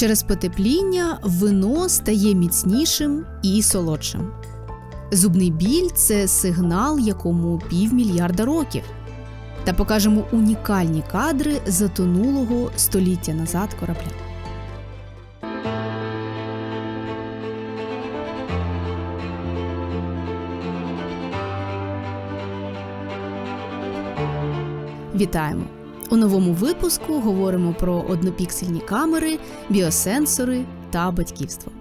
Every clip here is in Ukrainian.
Через потепління вино стає міцнішим і солодшим. Зубний біль це сигнал, якому півмільярда років. Та покажемо унікальні кадри затонулого століття назад корабля. Вітаємо! У новому випуску говоримо про однопіксельні камери, біосенсори та батьківство.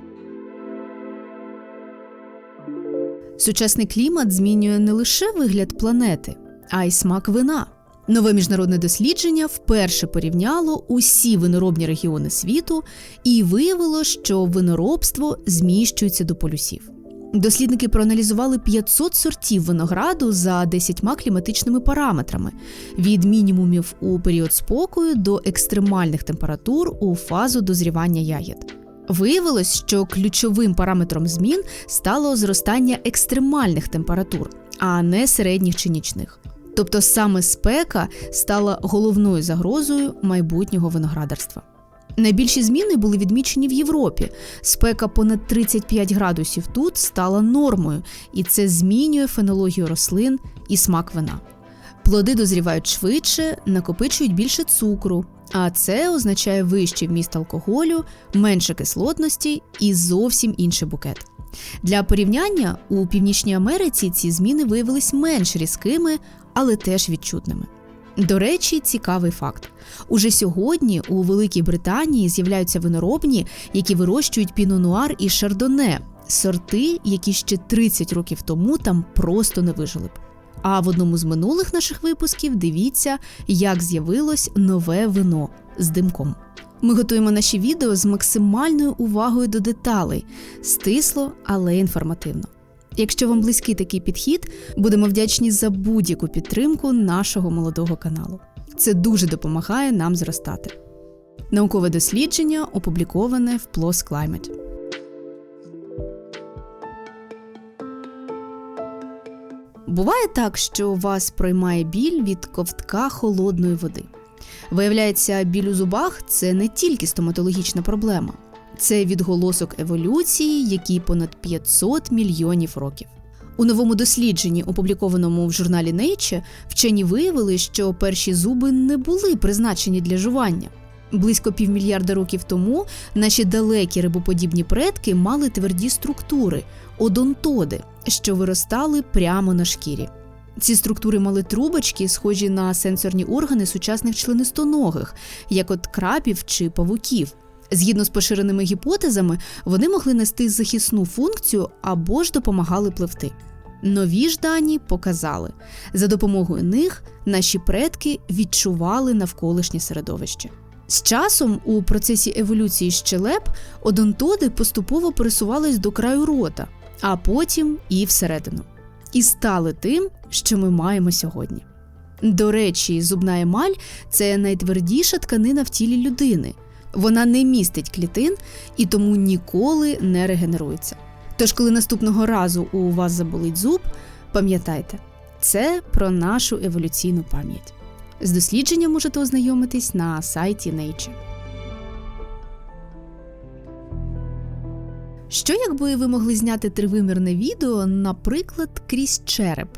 Сучасний клімат змінює не лише вигляд планети, а й смак вина. Нове міжнародне дослідження вперше порівняло усі виноробні регіони світу і виявило, що виноробство зміщується до полюсів. Дослідники проаналізували 500 сортів винограду за 10 кліматичними параметрами від мінімумів у період спокою до екстремальних температур у фазу дозрівання ягід. Виявилось, що ключовим параметром змін стало зростання екстремальних температур, а не середніх чи нічних. Тобто саме спека стала головною загрозою майбутнього виноградарства. Найбільші зміни були відмічені в Європі. Спека понад 35 градусів тут стала нормою, і це змінює фенологію рослин і смак вина. Плоди дозрівають швидше, накопичують більше цукру, а це означає вищий вміст алкоголю, менше кислотності і зовсім інший букет. Для порівняння у Північній Америці ці зміни виявились менш різкими, але теж відчутними. До речі, цікавий факт: уже сьогодні у Великій Британії з'являються виноробні, які вирощують пінонуар і шардоне, сорти, які ще 30 років тому там просто не вижили б. А в одному з минулих наших випусків дивіться, як з'явилось нове вино з димком. Ми готуємо наші відео з максимальною увагою до деталей, стисло, але інформативно. Якщо вам близький такий підхід, будемо вдячні за будь-яку підтримку нашого молодого каналу. Це дуже допомагає нам зростати. Наукове дослідження опубліковане в PLOS Climate. Буває так, що вас проймає біль від ковтка холодної води. Виявляється, біль у зубах це не тільки стоматологічна проблема. Це відголосок еволюції, який понад 500 мільйонів років. У новому дослідженні, опублікованому в журналі Nature, вчені виявили, що перші зуби не були призначені для жування. Близько півмільярда років тому наші далекі рибоподібні предки мали тверді структури одонтоди, що виростали прямо на шкірі. Ці структури мали трубочки, схожі на сенсорні органи сучасних членистоногих, як от крабів чи павуків. Згідно з поширеними гіпотезами, вони могли нести захисну функцію або ж допомагали пливти. Нові ж дані показали, за допомогою них наші предки відчували навколишнє середовище. З часом у процесі еволюції щелеп одонтоди поступово пересувались до краю рота, а потім і всередину. І стали тим, що ми маємо сьогодні. До речі, зубна емаль це найтвердіша тканина в тілі людини. Вона не містить клітин і тому ніколи не регенерується. Тож, коли наступного разу у вас заболить зуб, пам'ятайте, це про нашу еволюційну пам'ять. З дослідженням можете ознайомитись на сайті Nature. Що якби ви могли зняти тривимірне відео, наприклад, крізь череп?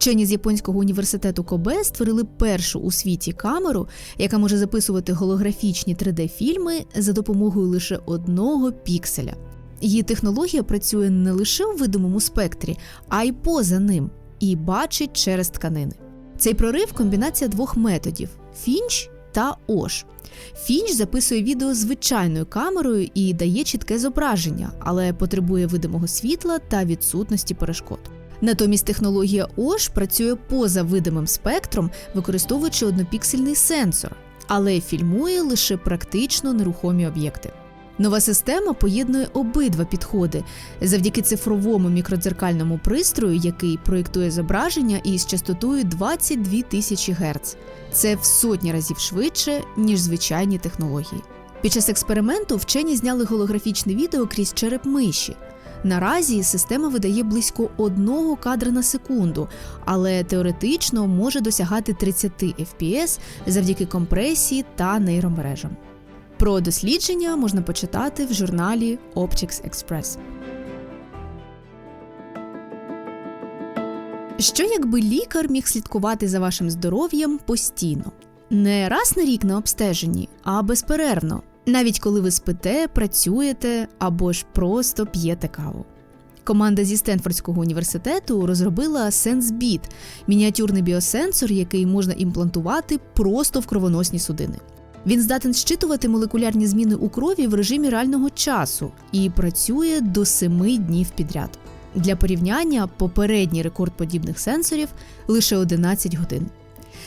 Вчені з японського університету Кобе створили першу у світі камеру, яка може записувати голографічні 3D-фільми за допомогою лише одного пікселя. Її технологія працює не лише у видимому спектрі, а й поза ним, і бачить через тканини. Цей прорив комбінація двох методів фінч та ош. Фінч записує відео звичайною камерою і дає чітке зображення, але потребує видимого світла та відсутності перешкод. Натомість технологія OSH працює поза видимим спектром, використовуючи однопіксельний сенсор, але фільмує лише практично нерухомі об'єкти. Нова система поєднує обидва підходи завдяки цифровому мікродзеркальному пристрою, який проєктує зображення із частотою 22 тисячі Гц. Це в сотні разів швидше, ніж звичайні технології. Під час експерименту вчені зняли голографічне відео крізь череп миші. Наразі система видає близько одного кадра на секунду, але теоретично може досягати 30 FPS завдяки компресії та нейромережам. Про дослідження можна почитати в журналі Optics Express. Що якби лікар міг слідкувати за вашим здоров'ям постійно? Не раз на рік на обстеженні, а безперервно, навіть коли ви спите, працюєте або ж просто п'єте каву. Команда зі Стенфордського університету розробила SenseBeat – мініатюрний біосенсор, який можна імплантувати просто в кровоносні судини. Він здатен щитувати молекулярні зміни у крові в режимі реального часу і працює до 7 днів підряд. Для порівняння попередній рекорд подібних сенсорів лише 11 годин.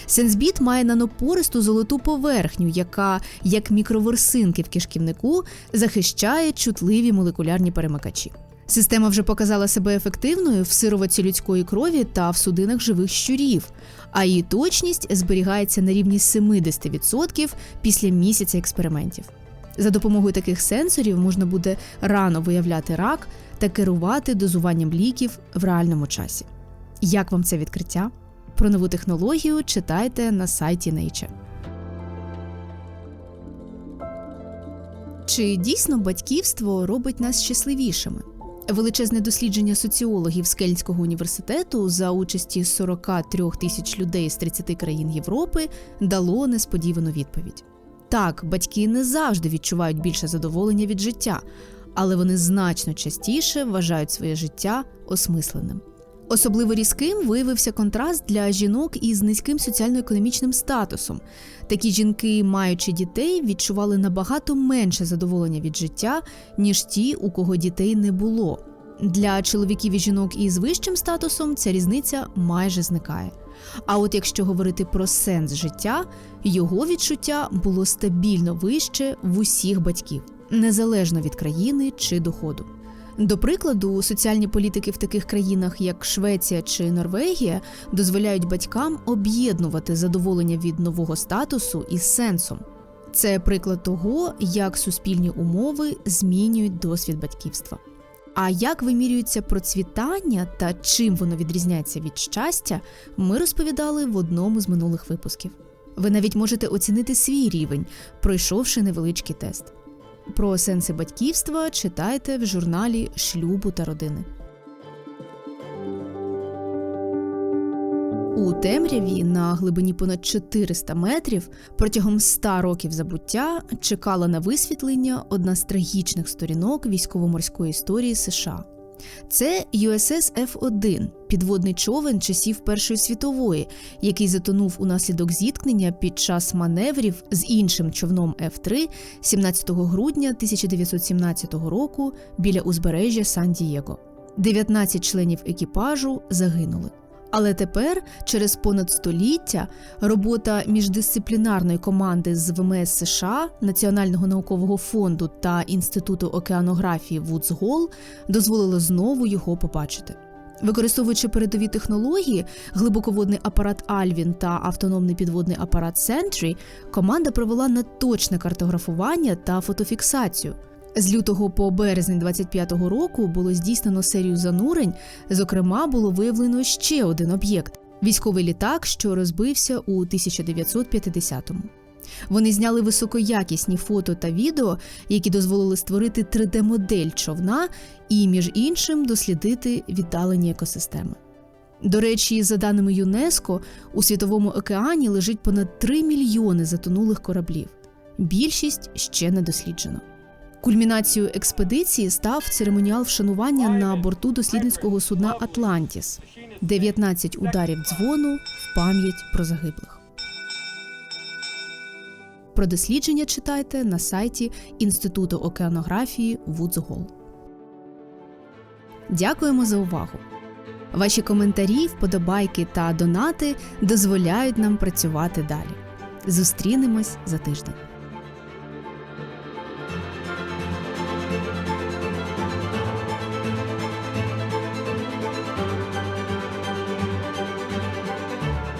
Сенсбіт має нанопористу золоту поверхню, яка, як мікроверсинки в кишківнику, захищає чутливі молекулярні перемикачі. Система вже показала себе ефективною в сироватці людської крові та в судинах живих щурів, а її точність зберігається на рівні 70% після місяця експериментів. За допомогою таких сенсорів можна буде рано виявляти рак та керувати дозуванням ліків в реальному часі. Як вам це відкриття? Про нову технологію читайте на сайті Nature. Чи дійсно батьківство робить нас щасливішими? Величезне дослідження соціологів з Кельнського університету за участі 43 тисяч людей з 30 країн Європи дало несподівану відповідь. Так, батьки не завжди відчувають більше задоволення від життя, але вони значно частіше вважають своє життя осмисленим. Особливо різким виявився контраст для жінок із низьким соціально-економічним статусом. Такі жінки, маючи дітей, відчували набагато менше задоволення від життя, ніж ті, у кого дітей не було. Для чоловіків і жінок із вищим статусом ця різниця майже зникає. А от якщо говорити про сенс життя, його відчуття було стабільно вище в усіх батьків, незалежно від країни чи доходу. До прикладу, соціальні політики в таких країнах, як Швеція чи Норвегія, дозволяють батькам об'єднувати задоволення від нового статусу із сенсом. Це приклад того, як суспільні умови змінюють досвід батьківства. А як вимірюється процвітання та чим воно відрізняється від щастя, ми розповідали в одному з минулих випусків. Ви навіть можете оцінити свій рівень, пройшовши невеличкий тест. Про сенси батьківства читайте в журналі Шлюбу та родини. У темряві на глибині понад 400 метрів протягом 100 років забуття чекала на висвітлення одна з трагічних сторінок військово-морської історії США. Це USS F-1 – підводний човен часів Першої світової, який затонув унаслідок зіткнення під час маневрів з іншим човном F-3 17 грудня 1917 року біля узбережжя Сан-Дієго. 19 членів екіпажу загинули. Але тепер, через понад століття, робота міждисциплінарної команди з ВМС США, Національного наукового фонду та інституту океанографії Вудсгол дозволила знову його побачити. Використовуючи передові технології, глибоководний апарат Альвін та автономний підводний апарат Сентрі, команда провела неточне картографування та фотофіксацію. З лютого по березень 25-го року було здійснено серію занурень. Зокрема, було виявлено ще один об'єкт військовий літак, що розбився у 1950-му. Вони зняли високоякісні фото та відео, які дозволили створити 3D-модель човна і, між іншим, дослідити віддалені екосистеми. До речі, за даними ЮНЕСКО, у світовому океані лежить понад 3 мільйони затонулих кораблів. Більшість ще не досліджено. Кульмінацією експедиції став церемоніал вшанування на борту дослідницького судна Атлантіс 19 ударів дзвону в пам'ять про загиблих. Про дослідження читайте на сайті Інституту океанографії Вудзгол. Дякуємо за увагу. Ваші коментарі, вподобайки та донати дозволяють нам працювати далі. Зустрінемось за тиждень.